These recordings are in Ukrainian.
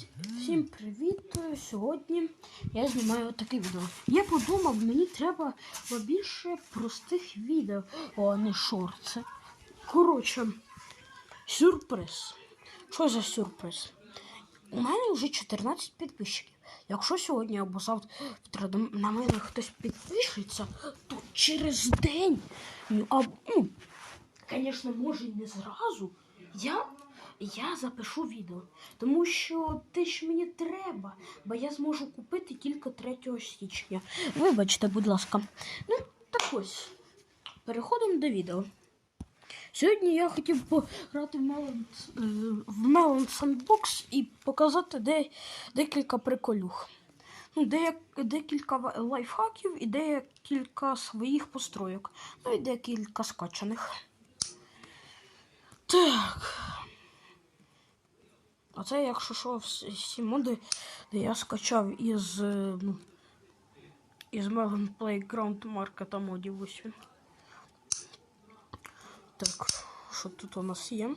Вс- Всім привіт! Сьогодні я знімаю таке відео. Я подумав, мені треба побільше простих відео, а не шорти. Коротше, сюрприз. Що за сюрприз? У мене вже 14 підписчиків. Якщо сьогодні або завтра на мене хтось підпишеться, то через день, ну, а, ну, звісно, може і не зразу, я, я запишу відео. Тому що те, що мені треба, бо я зможу купити тільки 3 січня. Вибачте, будь ласка. Ну, так ось. Переходимо до відео. Сьогодні я хотів пограти в Melon, е, в Sandbox і показати де, декілька приколюх. Ну, декілька лайфхаків і декілька своїх постройок. Ну і декілька скачаних. Так. А це, якщо що, вс- всі моди, де я скачав із, е, ну, із Melon Playground маркета модів ось. Так, що тут у нас є?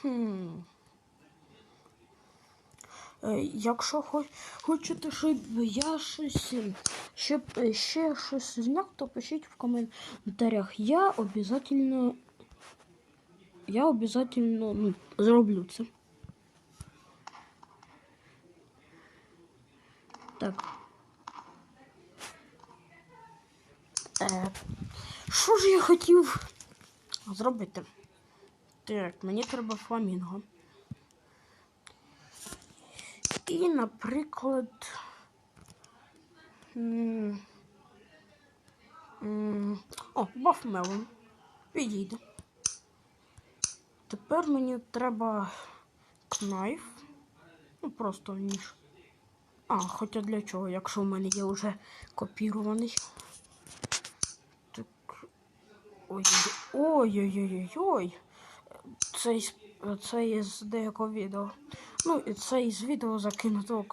Хм. Е, Якщо хо- хочете, щоб я щось, щоб е, ще щось зняв, то пишіть в коментарях. Я обязательно, я обязательно ну, зроблю це. Так. Що ж я хотів зробити? Так, мені треба фламінго. І, наприклад. О, бафмелон. Підійде. Тепер мені треба кнайф. Ну, просто ніж. А, хоча для чого, якщо в мене є вже копірований. Так. Ой, ой-ой-ой-ой. Це це із деякого відео. Ну, і це із відео закинутого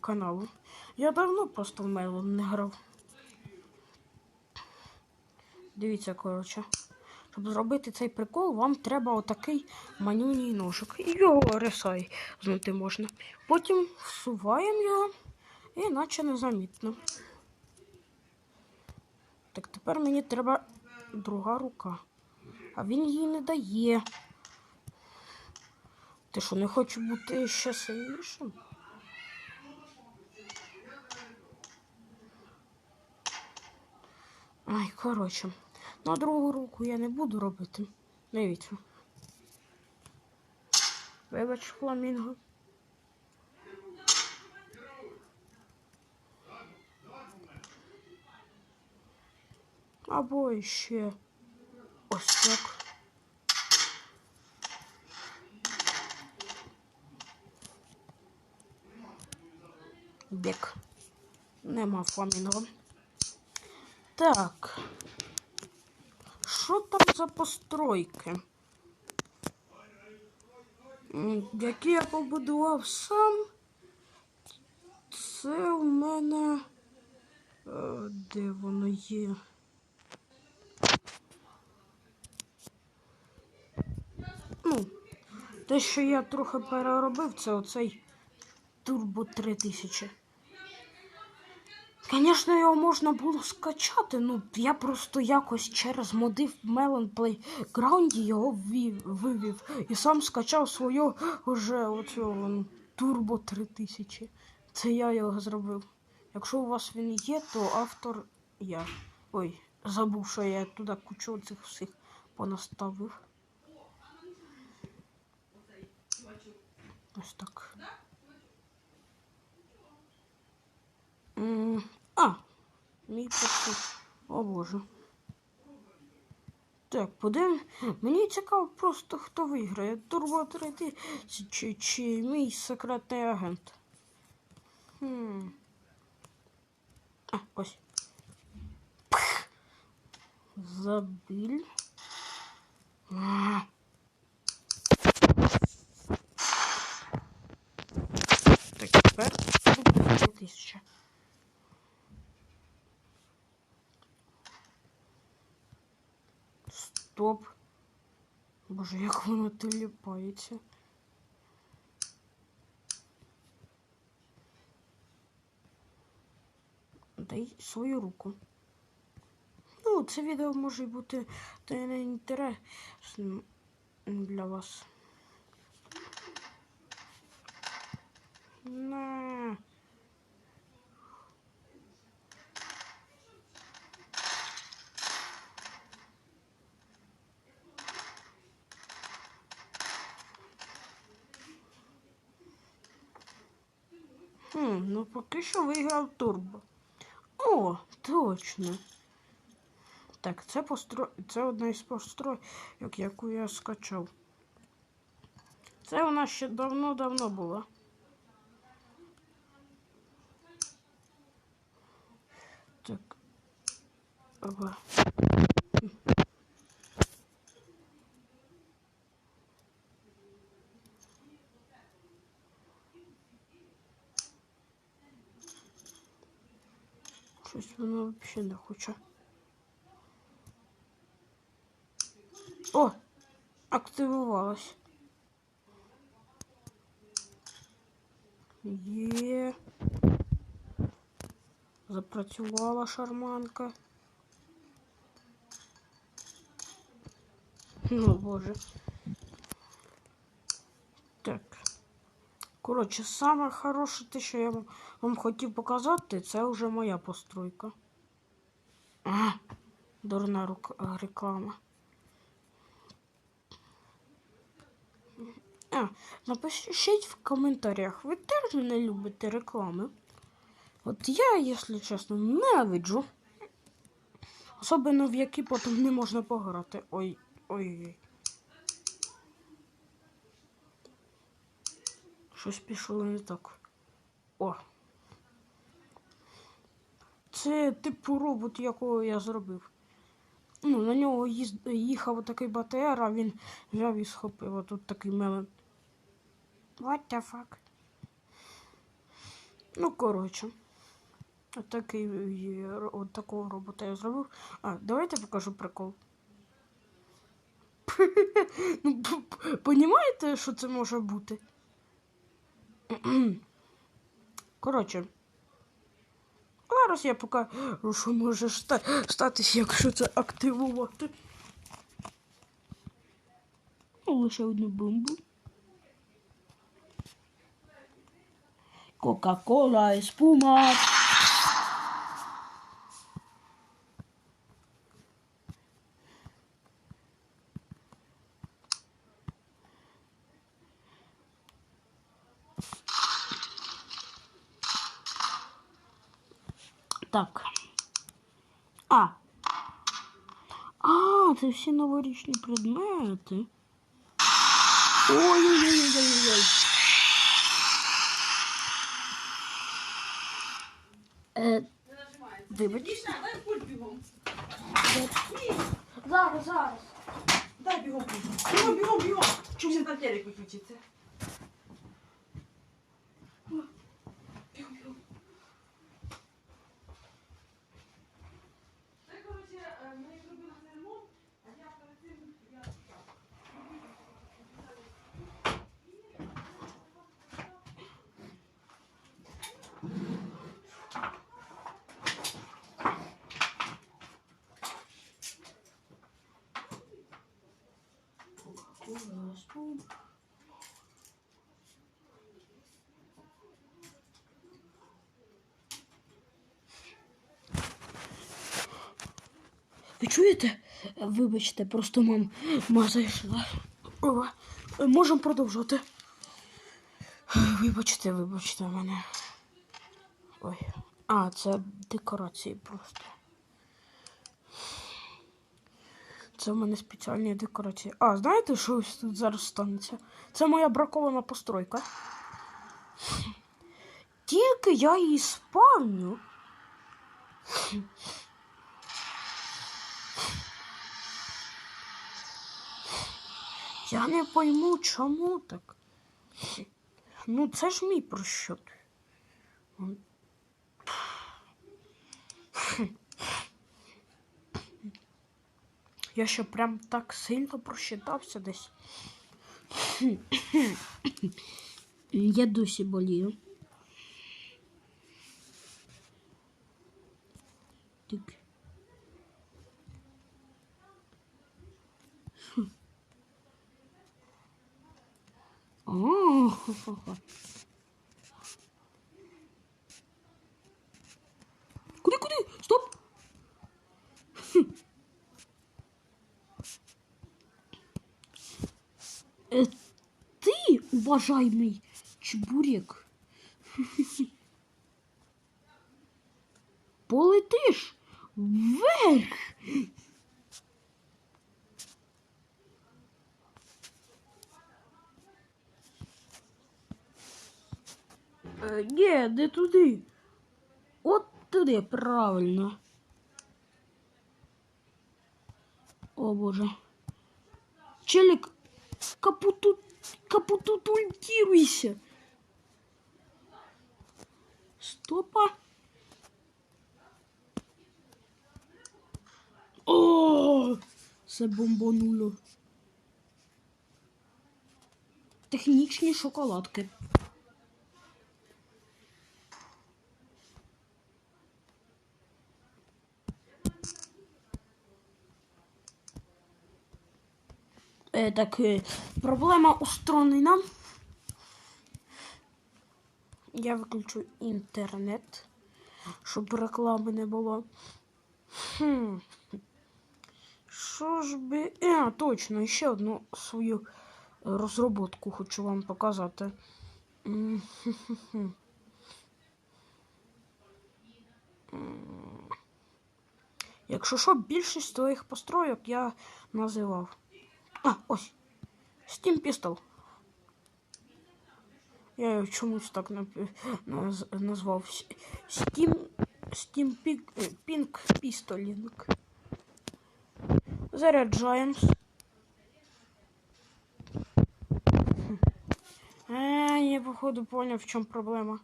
каналу. Я давно просто в Мейлон не грав. Дивіться, коротше. Щоб зробити цей прикол, вам треба отакий манюній ножик. Його рисай знути можна. Потім всуваємо його і наче незамітно. Так тепер мені треба друга рука. А він її не дає. Ти що, не хочу бути ще сильнішим? Ай, коротше. На другу руку я не буду робити. Дивіться. Вибач, фламінго. Або ще ось так. Бек. Нема фламінго. Так. Що там за постройки? Які я побудував сам. Це у мене. е, Де воно є? Ну, те, що я трохи переробив, це оцей Турбо 3000. Звісно, його можна було скачати, ну я просто якось через моди в Melon Playground його вивів і сам скачав свою вже ну, Turbo 3000. Це я його зробив. Якщо у вас він є, то автор я. Ой, забув, що я туди кучу цих всіх понаставив. Ось так. А, мій почти. О боже. Так, подивимо. Мені цікаво просто хто виграє. Турбо 3000 чи, чи мій секретний агент. Хм. А, ось. Пх. Забіль. Боже, як воно теліпається. Дай свою руку. Ну, це відео може бути не інтересним для вас. На. Поки що виграв турбо. О, точно. Так, це постро... це одна із постройок, яку я скачав. Це у нас ще давно-давно було. Так. Опа. Взагалі не хоче. О! Активувалось. Є. Запрацювала шарманка. Ну, боже. Коротше, саме хороше те, що я вам, хотів показати, це вже моя постройка. А, дурна рук, реклама. А, напишіть в коментарях, ви теж не любите реклами. От я, якщо чесно, ненавиджу. Особливо в які потім не можна пограти. Ой, ой. Щось пішло не так. О. Це типу робот, якого я зробив. Ну, на нього їхав такий БТР, а він взяв і схопив. Отут такий мелен. What the fuck? Ну, коротше. От такий е, от такого робота я зробив. А, давайте покажу прикол. ну, понімаєте, що це може бути? Коротше. Зараз я покажу, що може ста- статися, якщо це активувати. Лише одну бомбу. Кока-кола, і Так. А. А, це всі новорічні предмети. Ой-ой-ой-ой-ой. Е, вибач. Міша, дай пульт. Зараз, зараз. Дай бігом. Бігом, бігом, бігом. Чому ще на телек виключиться? О, Бігом, бігом. Це, коротше, е, ми зробили цей ремонт, а я перед цим, я Ви чуєте? Вибачте, просто мам, ма зайшла. Можемо продовжувати. Вибачте, вибачте мене. Ой. А, це декорації просто. Це в мене спеціальні декорації. А, знаєте, що ось тут зараз станеться? Це моя бракована постройка. Тільки я її спавню. Я не пойму, чому так. Ну, це ж мій просчет. Я ще прям так сильно просчитався десь. Я досі болію. Хм. О, хо-хо-хо. Е, Ти, уважаемый чебурек, полетиш вверх. Е, Ні, туди. От туди, правильно. О боже. Челик, капуту, капутутультируйся. Стопа. О, це бомбонуло. Технічні шоколадки. Е, так, е, проблема устранена. Я виключу інтернет, щоб реклами не було. Хм. Ж би. А, точно, ще одну свою розробку хочу вам показати. Якщо що, більшість твоїх построїк я називав. А, ось. Steam Pistol. Я його чомусь так назвав. Steam, Steam Pink, е, Pink Pistolink. Заряджаємось. А, я походу понял, в чем проблема.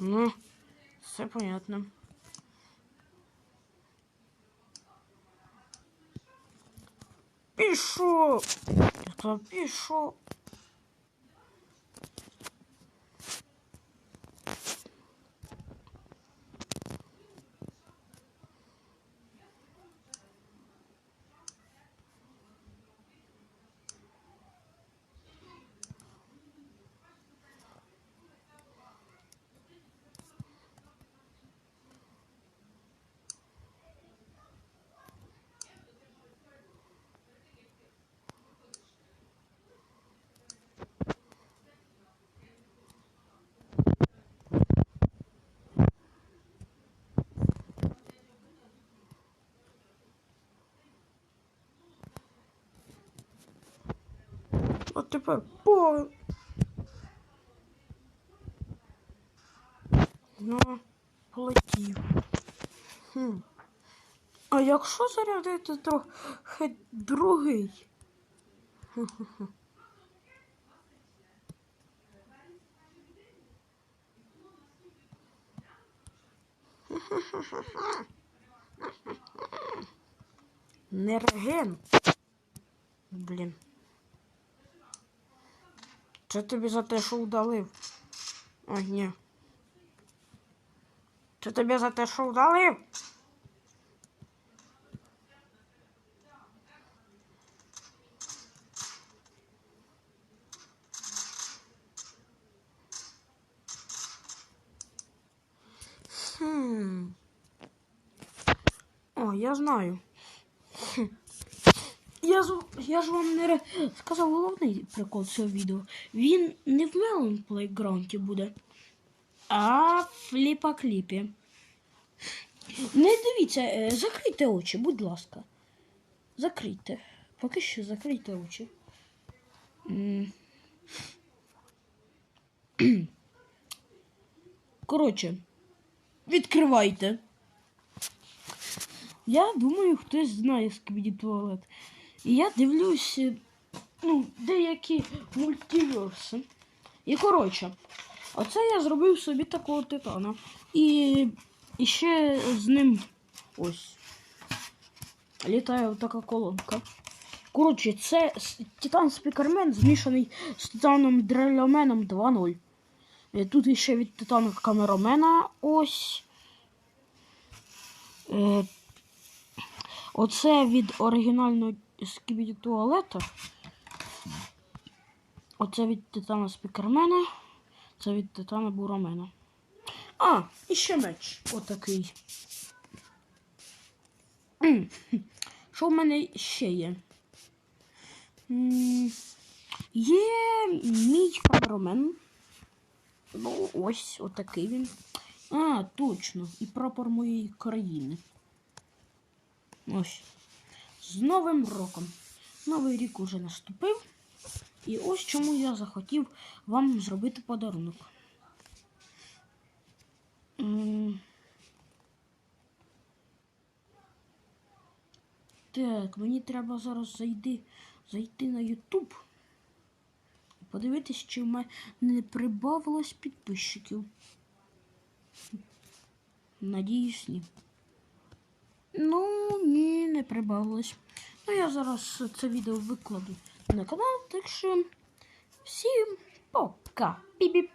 Ну, все понятно. Пішов. Та пішов. От тепер по. Ну, полетів. Хм. А якщо зарядити, хай другий. Хе-хе-хе. Не реген. Блін. Це тобі за те, що удалив? Ой, ні. Це тобі за те, що удалив? Хм. О, я знаю. Я, ж- я ж вам не сказав головний прикол цього відео. Він не в Melon Playground буде, а в фліпа-кліпі. Не дивіться, е, закрийте очі, будь ласка. Закрийте. Поки що закрийте очі. Коротше, відкривайте. Я думаю, хтось знає скібіді туалет. І я дивлюсь ну, деякі мультиверси. І коротше, оце я зробив собі такого титана. І, і ще з ним ось літає така колонка. Коротше, це Титан Спікермен змішаний з Титаном Дрельоменом 2.0. Е, Тут іще від Титана камерамена ось. Е, оце від оригінального скібіді туалета. Оце від Титана Спікермена. Це від Титана Бурамена. А, і ще меч. Отакий. Що в мене ще є? Є мій камерамен. Ну, ось, отакий він. А, точно. І прапор моєї країни. Ось. З Новим роком. Новий рік уже наступив. І ось чому я захотів вам зробити подарунок. Так, мені треба зараз зайти, зайти на YouTube і подивитись, чи в мене не прибавилось підписчиків. Надіюсь, ні. Ну, ні, не прибавилось. Ну, я зараз це відео викладу на канал, так що всім пока. Піп-піп.